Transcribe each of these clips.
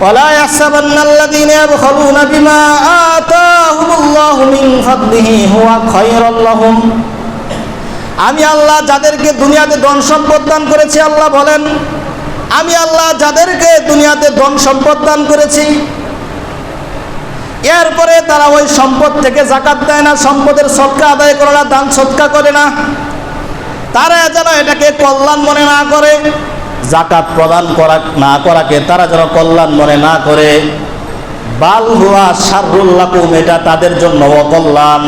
ولا يحسبن الذين يبخلون بما آتاهم الله من فضله هو خيرا لهم আমি আল্লাহ যাদেরকে দুনিয়াতে ধন সম্পদ দান করেছি আল্লাহ বলেন আমি আল্লাহ যাদেরকে দুনিয়াতে ধন সম্পদ দান করেছি এরপরে তারা ওই সম্পদ থেকে জাকাত দেয় না সম্পদের সৎকা আদায় করে না দান সৎকা করে না তারা যেন এটাকে কল্যাণ মনে না করে জাকাত প্রদান করা না করাকে তারা যেন কল্যাণ মনে না করে। বাল হুয়া সারুল্লাকুম এটা তাদের জন্য অকল্যাণ।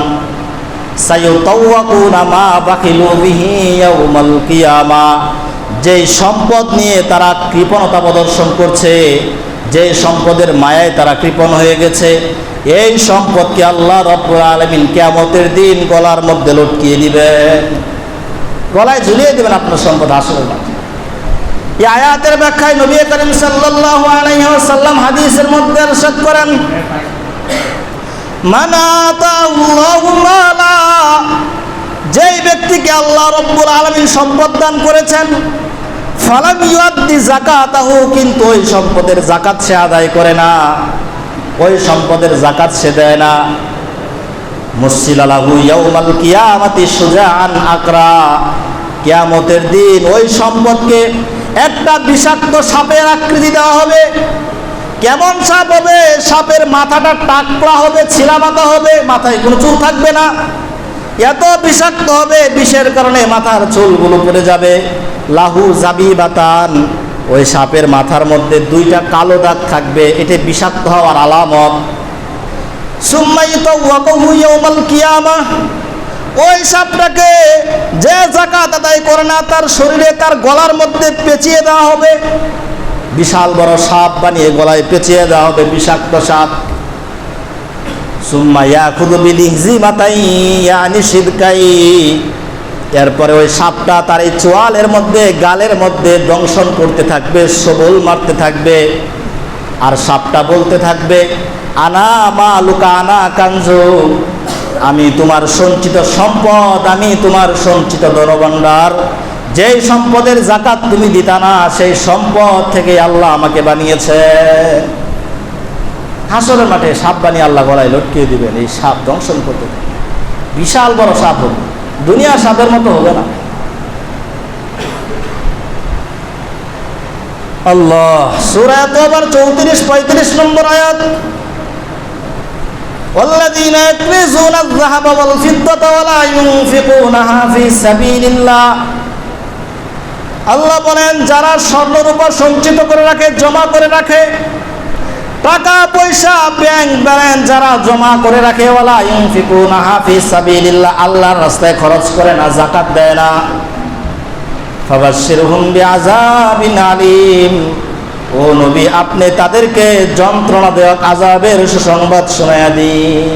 যেই সম্পদ নিয়ে তারা কৃপণতা প্রদর্শন করছে যে সম্পদের মায়ায় তারা কৃপণ হয়ে গেছে, এই সম্পদকে আল্লাহ রব্বুল আলমিন কেয়ামতের দিন গলার মধ্যে লটকিয়ে দিবেন। গলায় ঝুলিয়ে দেবেন আপনার সম্পদ আসলে না এই আয়াতের ব্যাখ্যায় নবী করিম সাল্লাল্লাহু আলাইহি ওয়াসাল্লাম হাদিসের মধ্যে ইরশাদ করেন যেই ব্যক্তিকে আল্লাহ রব্বুল আলামিন সম্পদ দান করেছেন, ফালাম ইউআদ্দি যাকাতাহু কিন্তু ওই সম্পদের জাকাত সে আদায় করে না, ওই সম্পদের জাকাত সে দেয় না। মুসিল আলাহু ইয়াউমাল কিয়ামাতি আকরা কিয়ামতের দিন ওই সম্পদকে একটা বিষাক্ত সাপের আকৃতি দেওয়া হবে। কেমন সাপ হবে? সাপের মাথাটা টাকলা হবে ছিলা মাথা হবে, মাথায় কোনো চুল থাকবে না। এত বিষাক্ত হবে, বিষের কারণে মাথার চুলগুলো পড়ে যাবে। লাহু জাবি বাতান ওই সাপের মাথার মধ্যে দুইটা কালো দাগ থাকবে, এটা বিষাক্ত হওয়ার আলামত। ওয়াকহু ইয়াউমাল কিয়ামা ওই সাপটাকে যে জাকাত আদায় করে না, তার শরীরে তার গলার মধ্যে পেঁচিয়ে দেওয়া হবে। বিশাল বড় সাপ বানিয়ে গলায় পেঁচিয়ে দেওয়া হবে বিষাক্ত সাপ। এরপরে ওই সাপটা তার এই চোয়ালের মধ্যে, গালের মধ্যে দংশন করতে থাকবে, সবল মারতে থাকবে, আর সাপটা বলতে থাকবে, আনা মা লুকা, আনা কাঞ্জু। আমি তোমার সঞ্চিত সম্পদ, আমি তোমার সঞ্চিত ধনভাণ্ডার। যেই সম্পদের জাকাত তুমি দিতা না, সেই সম্পদ থেকে আল্লাহ আমাকে বানিয়েছে। হাসরের মাঠে সাপ বানিয়ে আল্লাহ গলায় লটকিয়ে দিবেন, এই সাপ দংশন করতে বিশাল বড় সাপ হবে। দুনিয়া সাপের মতো হবে না। আল্লাহ, সুরা তোবার চৌত্রিশ, পঁয়ত্রিশ নম্বর আয়াত। والذين يكنزون الذهب والفضة ولا ينفقونها في سبيل الله আল্লাহ বলেন যারা স্বর্ণ রূপা সঞ্চিত করে রাখে জমা করে রাখে টাকা পয়সা ব্যাংক ব্যালেন্স যারা জমা করে রাখে ওয়ালা ইউনফিকুনাহা ফি সাবিলিল্লাহ আল্লাহর রাস্তায় খরচ করে না যাকাত দেয় না ফাবাশশিরহুম বিআযাবিন আলিম ও নবী, আপনি তাদেরকে যন্ত্রণা দেওয়া আজাবের সুসংবাদ শোনায়া দিন।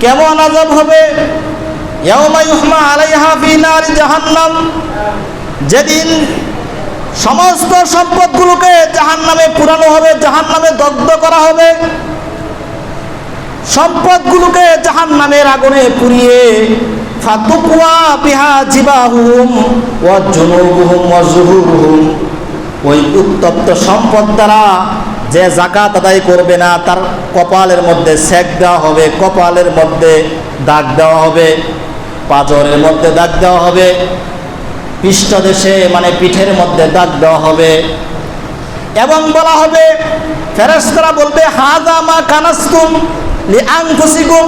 কেমন আজাব হবে? যেদিন সমস্ত সম্পদগুলোকে জাহান্নামে পুরানো হবে, জাহান্নামে দগ্ধ করা হবে। সম্পদগুলোকে জাহান্নামের আগুনে পুড়িয়ে ফাতুকুয়া বিহা জিবাহুম ওয়া জুনুবুহুম ওয়া ওই উত্তপ্ত সম্পদ দ্বারা যে জাকাত আদায় করবে না, তার কপালের মধ্যে সেক দেওয়া হবে, কপালের মধ্যে দাগ দেওয়া হবে, পাজরের মধ্যে দাগ দেওয়া হবে, পৃষ্ঠদেশে মানে পিঠের মধ্যে দাগ দেওয়া হবে। এবং বলা হবে, ফেরেশতারা বলবে হাজা মা কানাস্তুম লি আনফুসিকুম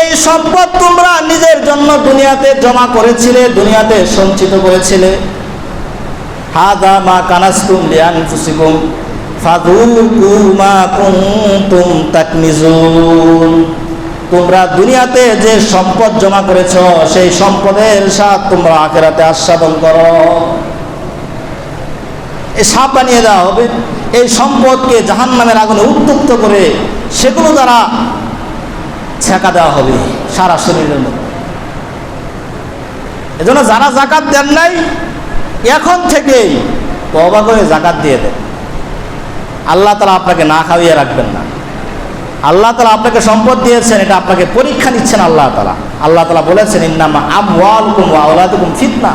এই সম্পদ তোমরা নিজের জন্য দুনিয়াতে জমা করেছিলে, দুনিয়াতে সঞ্চিত করেছিলে। হাদা মা কানাস্তুম লি আনফুসিকুম ফাযুকু মা তাকনিজুন। তোমরা দুনিয়াতে যে সম্পদ জমা করেছ, সেই সম্পদের স্বাদ তোমরা আখেরাতে আস্বাদন করো। এই সাপ বানিয়ে দেওয়া হবে এই সম্পদকে জাহান নামের আগুনে উত্তপ্ত করে সেগুলো দ্বারা ছেঁকা দেওয়া হবে সারা শরীরের মধ্যে। এজন্য যারা জাকাত দেন নাই এখন থেকেই তবা করে জাকাত দিয়ে দেন। আল্লাহ তালা আপনাকে না খাওয়িয়ে রাখবেন না। আল্লাহ তালা আপনাকে সম্পদ দিয়েছেন, এটা আপনাকে পরীক্ষা নিচ্ছেন আল্লাহ তালা আল্লাহ তালা বলেছেন, ইন্নামা ফিতনা।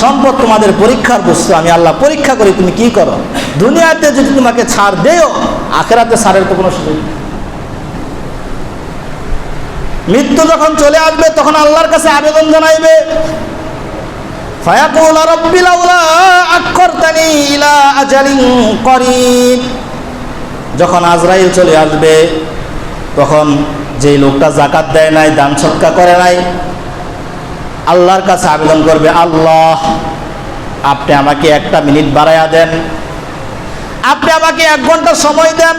সম্পদ তোমাদের পরীক্ষার বস্তু, আমি আল্লাহ পরীক্ষা করি, তুমি কি করো? দুনিয়াতে যদি তোমাকে ছাড় দেও আখেরাতে ছাড়ের তো কোনো সুযোগ। মৃত্যু যখন চলে আসবে, তখন আল্লাহর কাছে আবেদন জানাইবে যখন আজরাইল চলে আসবে, তখন যেই লোকটা জাকাত দেয় নাই, দান সৎকা করে নাই, আল্লাহর কাছে আবেদন করবে, আল্লাহ, আপনি আমাকে একটা মিনিট বাড়াইয়া দেন। আপনি আমাকে এক ঘণ্টা সময় দেন।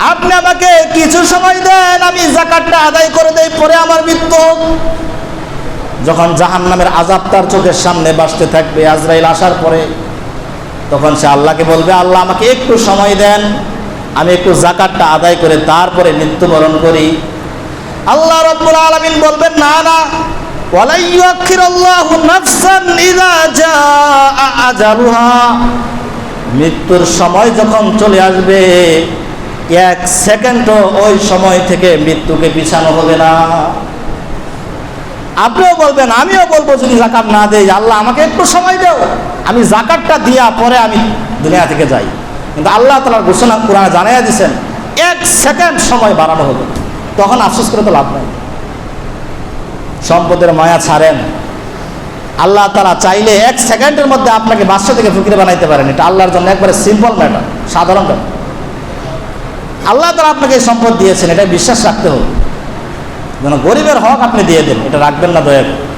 আপনি আমাকে কিছু সময় দেন। আমি জাকাতটা আদায় করে দেই, পরে আমার মৃত্যু। যখন জাহান নামের আজাব তার চোখের সামনে বাসতে থাকবে আজরাইল আসার পরে, তখন সে আল্লাহকে বলবে, আল্লাহ আমাকে একটু সময় দেন, আমি একটু জাকাতটা আদায় করে তারপরে মৃত্যুবরণ করি। আল্লাহ রব্বুল আলামিন বলবেন, না না। মৃত্যুর সময় যখন চলে আসবে, এক সেকেন্ডও ওই সময় থেকে মৃত্যুকে পিছানো হবে না। আপনিও বলবেন, আমিও বলব যদি জাকাত না দেই, আল্লাহ আমাকে একটু সময় দাও। আমি জাকাতটা দিয়া পরে আমি দুনিয়া থেকে যাই। কিন্তু আল্লাহ তালার ঘোষণা কোরআনে জানাইয়া দিছেন, এক সেকেন্ড সময় বাড়ানো হবে। তখন আফসোস করে তো লাভ নাই। সম্পদের মায়া ছাড়েন। আল্লাহ তারা চাইলে এক সেকেন্ডের মধ্যে আপনাকে বাদশা থেকে ফকির বানাইতে পারেন। এটা আল্লাহর জন্য একবারে সিম্পল ম্যাটার, সাধারণ ব্যাপার। আল্লাহ তারা আপনাকে সম্পদ দিয়েছেন এটা বিশ্বাস রাখতে হবে। যেন গরিবের হক আপনি দিয়ে দেন এটা রাখবেন না দয়া করে।